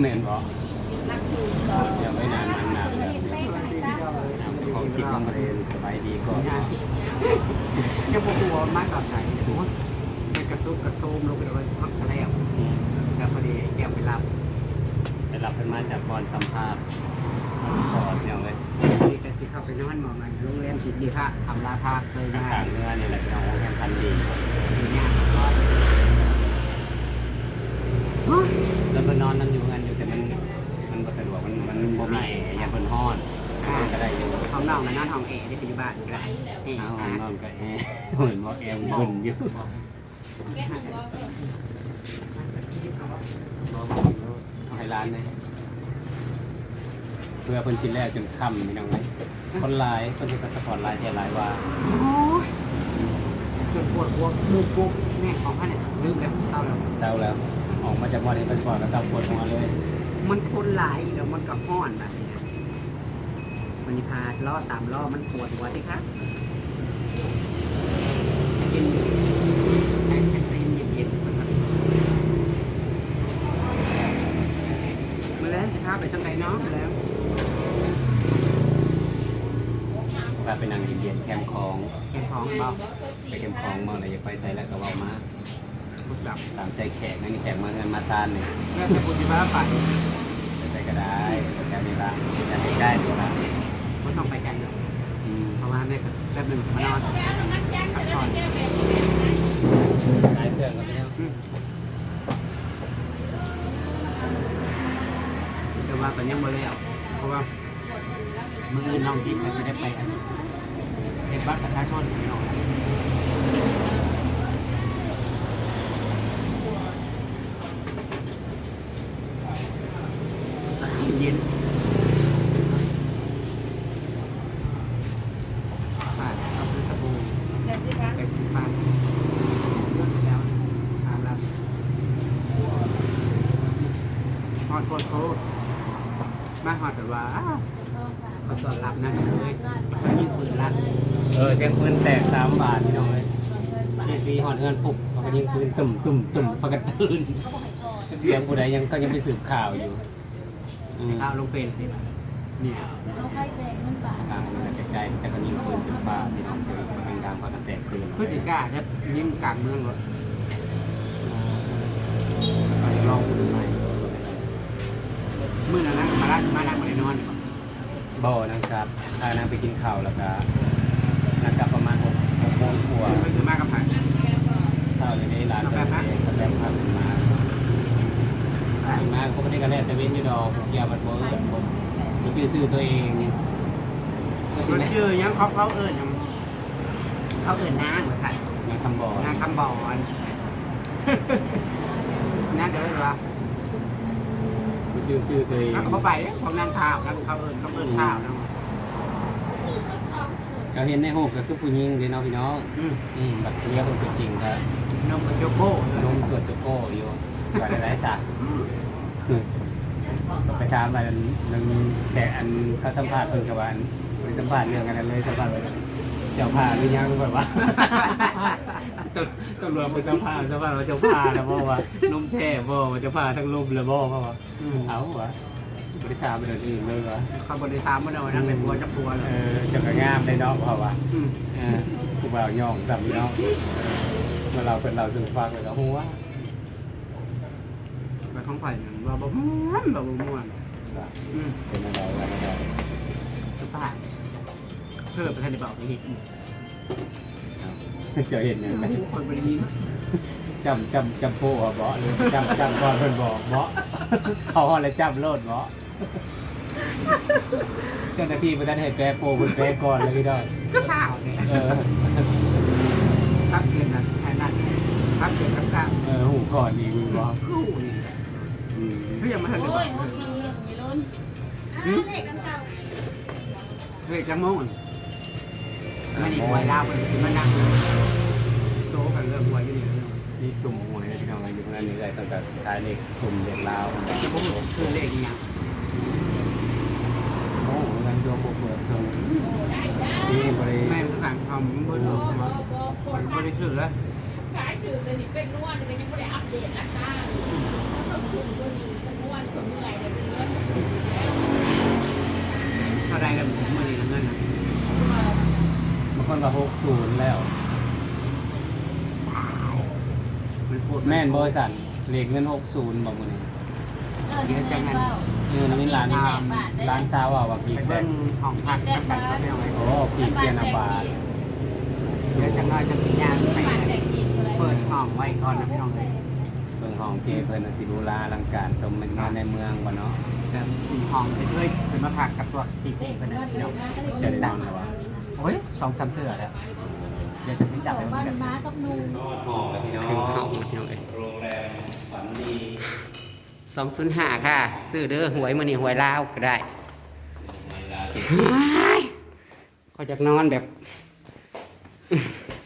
แล้วบอกเอาแม่นบ่เดี๋ยวไม่นานนานนานแล้วเจ้าของคลิปน้องเรนสบายดีก่อนจะบอกว่ามากกับไหนโอ้ยมันกระซุกกระโซมลงไปเลยพักทะเลแต่พอดีแกไปรับไปรับเพิ่นมาจากบอลสัมภาษณ์มาสปอร์ตเนี่ยเลยนี่ก็สิเข้าไปนอนหมอมันโรงแรมสิทธิพระอำลาภาเคยทางมาทางเนื้อนี่แหละพี่น้องแข่งพันดีอยู่เนี่ยก็ แล้วก็นอนนั่นอยู่กันอยู่แต่มันมันบ่สะดวกมันมันบ่มีแอร์อย่าเพิ่นฮ้อนก็ได้อยู่ ห้องนอนกับนอนห้องเอที่ปัจจุบัน ก็ได้เอเอาห้ฮะองนอนก็แอร์เหมือนว่าแอร์มันเอยู่เอาให้ร้านเลยเพื่อเพิ่นชิ้นแรกจนค่ำพี่น้องเลยคนหลายคนที่ก็สปอร์ตหลายเท่าหลายว่าโอ้ยจนปวดหัวมุกปุ๊บแม่ของพันเนี่ยลืมแล้วเศร้าแล้วเศร้าแล้ว ออกมาจากบอลเห็นเป็นปอดแล้วเศร้าปวดหัวเลย มันคนหลายแล้วมันกับห้อนแบบนี้มันพาล่อตามล่อมันปวดหัวสิครับกินไอ้แคทรีนเย็นๆมันก็มาแล้วสิครับไปทางไหนเนาะมาแล้ว พา ไปนั่งเย็นๆแคมป์คลองแกงของเบาไปแคมป์คลองมาเลยอยากไปใส่แล้วก็เว้ามาบุกดับตามใจแขกนั่นแขกมาเงินมาซานเนี่ยแม่จะพูดที่บ้านไปไปใส่ก็ได้แค่นี้ละจะให้ได้ตัวละไม่ต้องไปกันหรอกอืมเพราะว่าแม่ก็แป๊บหนึงมานอนพักผ่อนขายเครื่องก็ไม่ได้แต่ว่าเป็นยังบ่แล้วเพราะว่า มืออื่นน้องติ๊กก็จะได้ไปกันเฮ็ดบัตรประชาชนพี่น้องเย็นผ่านเอาเป็นสบู่เป็นสีฟ้าแล้วทานแล้วฮอดโคตรโคตรมาฮอดแต่ว่า เขาสอนรับนะเลยยิงปืนลั่นเออเสียงปืนแตกสามบาทพี่น้องเลยที่สีหอดเงินปุบเขาก็ยิงปืนตุ่มตุ่มตุ่มปกติตื่นเสียงผู้ใดยังก็ยังไปสืบข่าวอยู่อืมเอาลงเป็นเนี่ยทางมันใกล้ๆแต่ก็ยิงปืนขึ้นฟ้าพี่น้องเสียงมันดังพอกันแตกปืนก็สิกล้าจะยิงกลางเมืองรถไปลองดูใหม่มื่อนั้นมาลักมาลักมาได้ นอนบ่นะครับพานางไปกินข้าวแล้วก็นางกลับประมาณหกหกโมงกว่าไปถึงมากับผ่านข้าวเลยได้ร้านก็เลยก็แบบพาขึ้นมาขึ้นมาเขาไม่ได้กระแลแต่เว้นอยู่ดอกเกี่ยวกับเบอร์มีชื่อซื้อตัวเองก็คที่นแม่ชื่อยังเขาเขาเอิญเขาเอิญนางมาใส่นางคำบ่อนางคำบอนนางก็เลยว่ามี ชื่อซื้อตัวเองนางก็ไปเของนางข้าวนางเขาเอิญเขาเอิญข้าวนะเราเห็นในหูปก็คือผู้หญิงเด้เนาะพี่น้องอืมอืมแบบเรียกคนเป็นจริงครับนมกับโจโก้นมสวดโจโก้อยู่สวยหลายสักไปถามอันนึงแขกอันเขาสัมภาษณ์เพิ่นกับวันไปสัมภาษณ์เรื่องกันเลยสัมภาษณ์ว่า เจ้าพาหรือยังแบบว่าต้องต้องรวมไปสัมภาษณ์สัมภาษณ์ว่าเจ้าพาแล้วบ่ว่านุ่มแท้บ่ว่าเจ้าพาทั้งรูปแล้วบ่เพราะว่าเอาวะบริการไปเดินอื่นเลยวะเขาบริษัทมันเอานางเป็นบัวจับตัวเลเอยอเจ้าก็งามได้เนาะเพราะว่าอืมเออผู้บ่าวย่องซ้ำเนาะเมื่อเราเป็นเราซึ่งฟังเลยก็หัวไปของผ่านว่าบ่ม่วนบ่ม่วนอืมเป็นอะไรอะไรอะไรสุภาพ เพิ่มไปทันได้บอกไปเห็นเจะเห็นเนี่ยไหมคนบริยินจำจำจำโป้เบาะหรือจำจำก่อนเพิ่นบอกเบาะเขาอะไรจำโลดเบาะเจ้าหน้าที่ประกันให้แปรโปรเพิ่นแปรก่อนเลยพี่น้องก็ข้าวเนี่ยเออครับเกินนะแค่นั้นครับเกินครับข้าวเออหูก่อนอีกมึงบอกคู่นี่อืมเพื่อมาทันได้บโอ้อยกหกหนึ่งหนึ่งอยู่ลุ้นอ่าเลขกันเก่าเฮ้ยจังโมง ไม่ได้หวยลาวมันคือมันนั่งโซกันเรื่องหวยอยู่นี่เรื่องนี่สุ่มหวยพี่น้องอยู่ตรงานนี้เลยตั้งแต่ท้ายเลขสุ่มเด็กลาวจะบ่รู้คือเลขอีหยังโอ้โหงานตัวพวกเปิดส่งดีบริแม่มันสั่งทำบ่รู้มาบ่ได้ซื้อแล้วขายถือเลยนี่เป็นนวดเลยยังไม่ได้อัปเดตราคา ก็เมื่อยเลยมีเงิน เท่าไรกันผมมาเลยเงินนะ บางคนว่า หกศูนย์แล้วมันพูดแม่นบริษัทเลขเงินหกศูนย์บอกมึงนี่เออเงินจังเปล่าเงินนี่ร้านร้านซาวอะว่ากี่ไปแบเบิ้งงของพักกันก็ไม่เอาไว้โอ้ปีเกียนอาบาทเดี๋ยวจะน้อยจะสัญญาณไม่ไปมาแต่กินอะไรเปิดห้องไว้ก่อนนะพี่น้องเลยเพิ่งของเจเพิ่นน่ะสิรูลาอลังการสมเป็นงานในเมืองบ่เนาะแต่ห้องไปเรื่อยเป็นมาผักกับตัวตีเจ๊ไปนะพี่น้องจะได้นอนแล้ววะโอ้ยสองสามเถื่อแล้ว เดี๋ยวจะพิจารบอณากว่าเดี๋ยวม้ากับนูห้องแล้วพี่น้องถึงห้องพี่น้องเอ้ยโรงแรมฝันดีสองศูนย์ห้าค่ะ ซื้อเด้อหวยมือนี่หวยลาวก็ได้เวลาสิบเขาจะนอนแบบ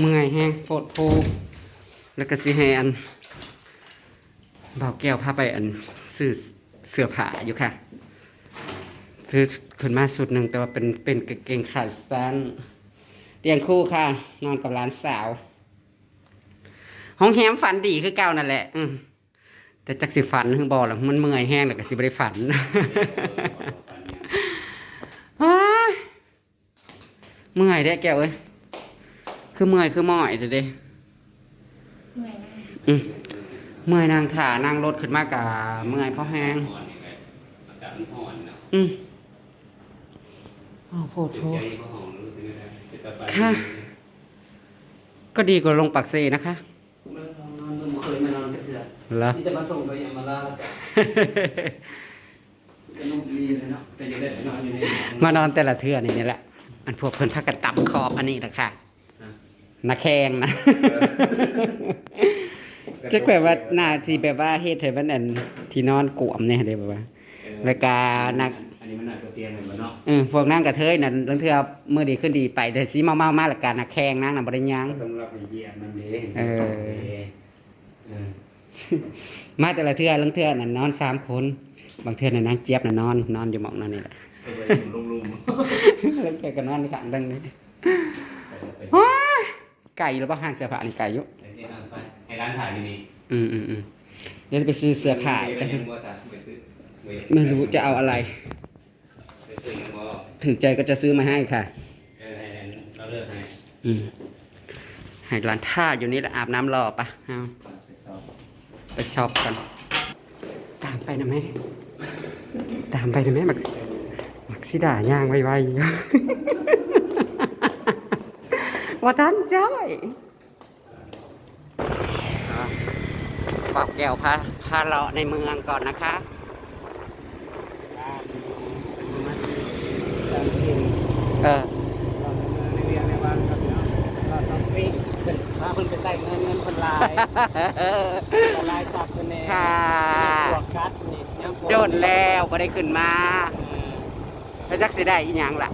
เมื่อยแห้งโฟดโพแล้วก็สิให้อันเบาแก้วพาไปอันซื้อเสื้อผ้าอยู่ค่ะ ซื้อขึ้นมาสุดหนึ่งแต่ว่าเป็นเป็นกางเกงขาสั้นเตียงคู่ค่ะ นอนกับหลานสาว ห้องแฮมฝันดีคือเก่านั่นแหละ อืมแต่จักสิฝันคือบอหรอกมันเมื่อยแห้งแล้วก็สิบ่ได้ฝันอ้ายเมื่อยได้แก้วเอ้ยคือเมื่อยคือหม้อยเด้อเด้เหนื่อยอืมเมื่อยนางถ่านางรถขึ้นมากะเมื่อยเพราะแห้งอ่อนนี่ไงอากาศมัน อ่อนเนาะอืมอ้าวโพดโพใจดก็ห้องรู้สึกยังไงจะตะไปค่ะ ก็ดีกว่าลงปักเซนะคะเคยมานอนสักเดือนเหรอนี่จะมาส่งก็ยังมาลาละกันก็นุ่มดีเลยเนาะแต่ยังได้ไปนอนอยู่ในห้องมานอนแต่ละเทื่อนี่นี่แหละ อันพวกเพิ่นพักกันตับคอบอันนี้แหละค่ะนาแข้งนะจะแบบว่าหน้าที่แบบว่าเฮ็ดให้มันอันที่นอนกวมเนี่ยเด้แบบว่าแล้วก็นักอั นนี้มันน่าจะเตียงเลยมันเนาะเออพวกนั่งกระเทยนั่นลังเทื่อมื้อดีขึ้นดีไปแต่สิเมาๆมาละกันนาแข้งนางน่ะบ่ได้หยังสำหรับเหยียบมันเด้เออเออมาแต่ละเทื่อลังเทื่อนั่นนอนสามคน บางเทื่อนั่นนางเจี๊ยบน่ะนอน นอนอยู่หม่องนั่นนี่แหละไปไปลุมลุมลังเทื่อก็นอนข้างดังนี้ไปว้ายไก่หรือบ่ห้างเสื้อผ้านี่ไก่อยู่ไปที่ร้านไปให้ร้านถ่ายอยู่นี่อืมอืมอืมเดี๋ยวจะไปซื้อเสื้อผ้าไปกันยังบ่สาไปซื้อไปไม่รู้จะเอาอะไรไป ซื้อยังบ่ถือใจก็จะซื้อมาให้ค่ะ เออให้เราเลือกให้อืมให้ร้านท่าอยู่นี่แหละอาบน้ำรอปะเอาไปสอบไปช็อปกัน ตามไปนะแม่ ตามไปนะแม่มักมักสิด่าย่างไวๆ ว่าทันจ้อยปอกแก้วพาพาเลาะในเมืองก่อนนะคะ เออในเรียนในบ้านครับเนาะเราต้องปิ้งเป็นพาเพิ่นไปใส่เงินเงินเพิ่นลายลายจับเพิ่นแน่ค่ะพวกกัดนี่ยังโดนแล้วก็ได้ขึ้นมาแล้วจักสิได้อีหยังล่ะ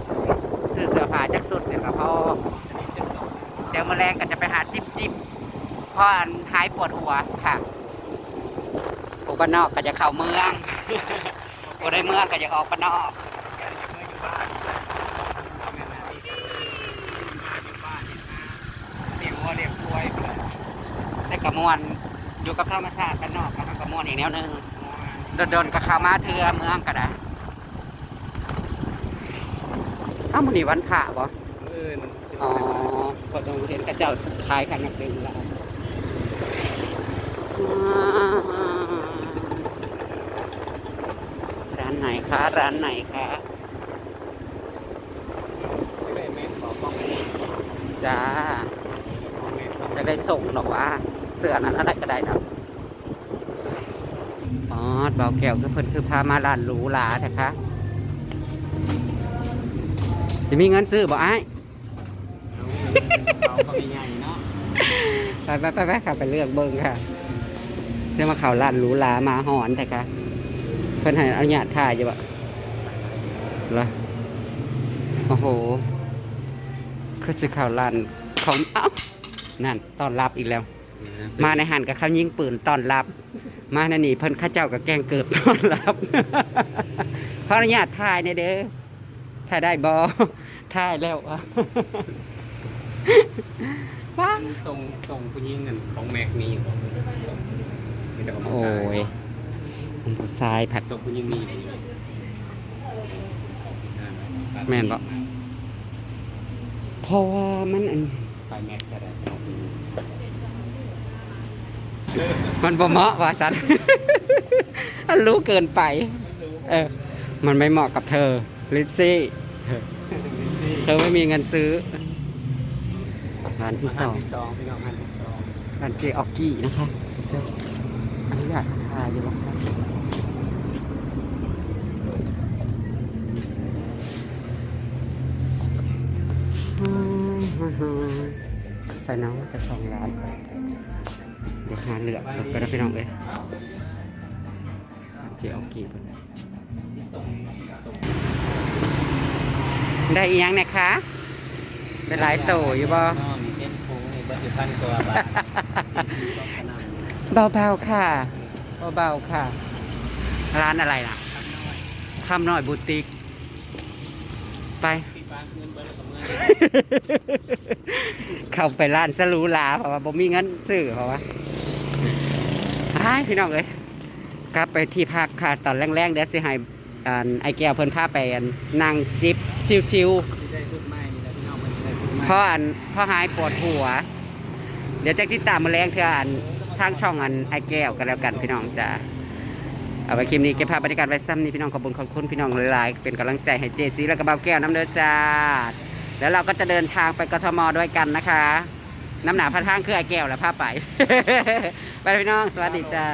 ซื้อเสื้อผ้าจักสุดเนี่ยก็พอเดี๋ยวมาแรงก็จะไปหาจิบจิบเพราะอันหายปวดหัวค่ะผู้บ้านนอกก็จะเข้าเมืองผู้ได้เมืองก็จะออกบ้านนอก เลี้ยงวัวเลี้ยงควาย ได้กระมวลอยู่กับธรรมชาติกันนอกก็กระมวลอีกแนวหนึงโดนๆก็เข้ามาเทือเมืองก็ได้เอ้ามันนี่วันพระบ่อื่นอ๋อพอต้องเห็นกระเจ้าสุดท้ายกันนักเรียนแล้วร้านไหนคะ ร้านไหนคะไม่แม่นบอกต้องจ้าจะได้ส่งหรอกว่า เสื้อนั้นอะไรก็ได้นะอ๋อเบาแก้วคือเพิ่นคือพามาร้านหรูหราแท้คะจะมีเงินซื้อบ่ไอ้ายเขาก็ใหญ่เนาะไปไปไปไปค่ะไปเลือกเบิ้งค่ะเดี๋ยวมาเข่าร้านหรูหรามาหอนแต่ค่ะเพิ่นให้เอาญาตถ่ายอยู่บ่เหรอโอ้โหคือสิเข่าร้านของเอ้านั่นต้อนรับอีกแล้ว มาในหันกับเขายิงปืนต้อนรับ มาในนี่เพิ่นเข้าเจ้ากับแกล้งเกิดต้อนรับขออนุญาตถ่ายในอยเด้อถ่ายได้บอถ่ายแล้วอะว้าส่งส่งผู้หญิงนั่นของแม็กมีอยู่มีแต่ของผู้โอ้ชายยผมผู้ทรายผัดจบคุณยังมีอยู่แม่นบ่ เพราะว่ามันอัน ไปแม็กก็ได้ มันบ่เหมาะว่าสันอันรู้เกินไป เออ มันไม่เหมาะกับเธอ ลิซซี่ เธอไม่มีเงินซื้อร้านที่สองที่สองพี่น้องอันที่สองร้านเจออกกี้นะคะเจ้าอนุญาตทายอยู่บ้างครับใส่น้องจะสองร้าน เดี๋ยวหาเหลือกสดก็ได้พี่น้องเลยร้านเจออกกี้ก่อนได้อีกยังเนี่ยคะได้หลายโตอยู่บ่น้องมีเส้นโค้งนี่บัตรพันกว่าบาทที่สองขนาดเบาๆค่ะเบาๆค่ะ ร้านอะไรน่ะคำน้อยบูติก ไปที่บ้านเงินเบิร์ดกับเงินเข้าไปร้านสรูหลาเพราะว่าบ่มีเงินซื้อเพราะว่า ไอ้พี่น้องเลยกลับไปที่พักค่ะตอนแรงๆเดี๋ยวสิให้อ่าไอ้แก้วเพิ่นพาไปอันนั่งจิบชิวที่ได้สุดใหม่นี่แหละพี่น้องมันได้สุดใหๆม่เพราะอันเพราะหายปวดหัว เดี๋ยวจะติดตามมาแรงเทื่ออันทางช่องอันไอ้แก้วกันแล้วกันพี่น้องจ้าเอาไว้คลิปนี้เก็บภาพบรรยากาศไว้ซ้ำนี้พี่น้องขอบคุณขอบคุณพี่น้องหลายๆเป็นกำลังใจให้เจซีและกระเบาแก้วน้ำเด้อจ้า แล้วเราก็จะเดินทางไปกทมด้วยกันนะคะ น้ำหนาพระทางคือไอ้แก้วและผ้าไปไป พี่น้อง สวัสดีจ้า